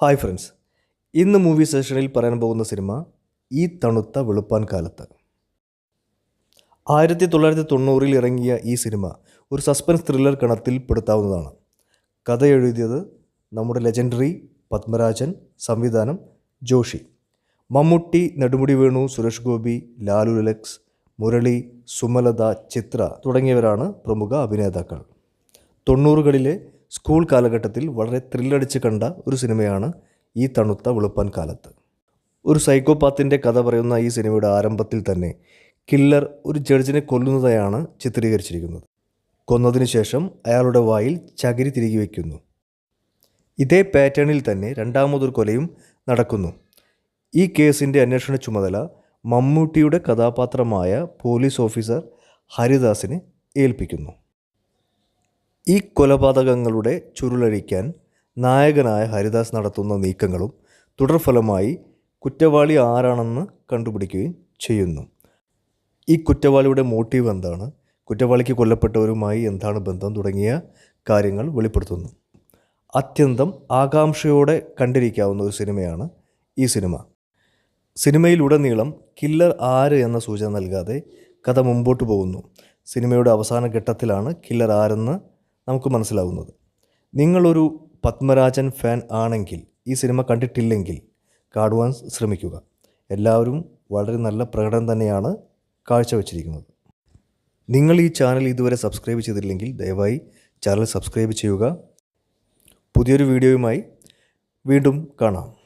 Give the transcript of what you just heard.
Hi friends. ഇന്ന് movie സെഷനിൽ പറയാൻ പോകുന്ന സിനിമ ഈ തണുത്ത വെളുപ്പാൻ കാലത്ത് ആയിരത്തി തൊള്ളായിരത്തി തൊണ്ണൂറിൽ ഇറങ്ങിയ ഈ സിനിമ ഒരു സസ്പെൻസ് ത്രില്ലർ കണത്തിൽ പെടുത്താവുന്നതാണ്. കഥ എഴുതിയത് നമ്മുടെ ലെജൻഡറി പത്മരാജൻ സംവിധാനം ജോഷി. മമ്മൂട്ടി നെടുമുടി വേണു സുരേഷ് ഗോപി ലാലു ലലക്സ് മുരളി സുമലത ചിത്ര തുടങ്ങിയവരാണ് പ്രമുഖ അഭിനേതാക്കൾ. തൊണ്ണൂറുകളിലെ സ്കൂൾ കാലഘട്ടത്തിൽ വളരെ ത്രില്ലടിച്ച് കണ്ട ഒരു സിനിമയാണ് ഈ തണുത്ത വെളുപ്പാൻ കാലത്ത്. ഒരു സൈക്കോപാത്തിന്റെ കഥ പറയുന്ന ഈ സിനിമയുടെ ആരംഭത്തിൽ തന്നെ കില്ലർ ഒരു ജഡ്ജിനെ കൊല്ലുന്നതായാണ് ചിത്രീകരിച്ചിരിക്കുന്നത്. കൊന്നതിന് ശേഷം അയാളുടെ വായിൽ ചകിരി തിരികെ വയ്ക്കുന്നു. ഇതേ പാറ്റേണിൽ തന്നെ രണ്ടാമതൊരു കൊലയും നടക്കുന്നു. ഈ കേസിന്റെ അന്വേഷണ ചുമതല മമ്മൂട്ടിയുടെ കഥാപാത്രമായ പോലീസ് ഓഫീസർ ഹരിദാസിനെ ഏൽപ്പിക്കുന്നു. ഈ കൊലപാതകങ്ങളുടെ ചുരുളഴിക്കാൻ നായകനായ ഹരിദാസ് നടത്തുന്ന നീക്കങ്ങളും തുടർഫലമായി കുറ്റവാളി ആരാണെന്ന് കണ്ടുപിടിക്കുകയും ചെയ്യുന്നു. ഈ കുറ്റവാളിയുടെ മോട്ടീവ് എന്താണ്? കുറ്റവാളിക്ക് കൊല്ലപ്പെട്ടവരുമായി എന്താണ് ബന്ധം തുടങ്ങിയ കാര്യങ്ങൾ വെളിപ്പെടുത്തുന്നു. അത്യന്തം ആകാംക്ഷയോടെ കണ്ടിരിക്കാവുന്ന ഒരു സിനിമയാണ് ഈ സിനിമ. സിനിമയിലുടനീളം കില്ലർ ആര് എന്ന സൂചന നൽകാതെ കഥ മുമ്പോട്ട് പോകുന്നു. സിനിമയുടെ അവസാന ഘട്ടത്തിലാണ് കില്ലർ ആരെന്ന് നമുക്ക് മനസ്സിലാവുന്നത്. നിങ്ങളൊരു പത്മരാജൻ ഫാൻ ആണെങ്കിൽ ഈ സിനിമ കണ്ടിട്ടില്ലെങ്കിൽ കാണുവാൻ ശ്രമിക്കുക. എല്ലാവരും വളരെ നല്ല പ്രകടനം തന്നെയാണ് കാഴ്ചവെച്ചിരിക്കുന്നത്. നിങ്ങൾ ഈ ചാനൽ ഇതുവരെ സബ്സ്ക്രൈബ് ചെയ്തില്ലെങ്കിൽ ദയവായി ചാനൽ സബ്സ്ക്രൈബ് ചെയ്യുക. പുതിയൊരു വീഡിയോയുമായി വീണ്ടും കാണാം.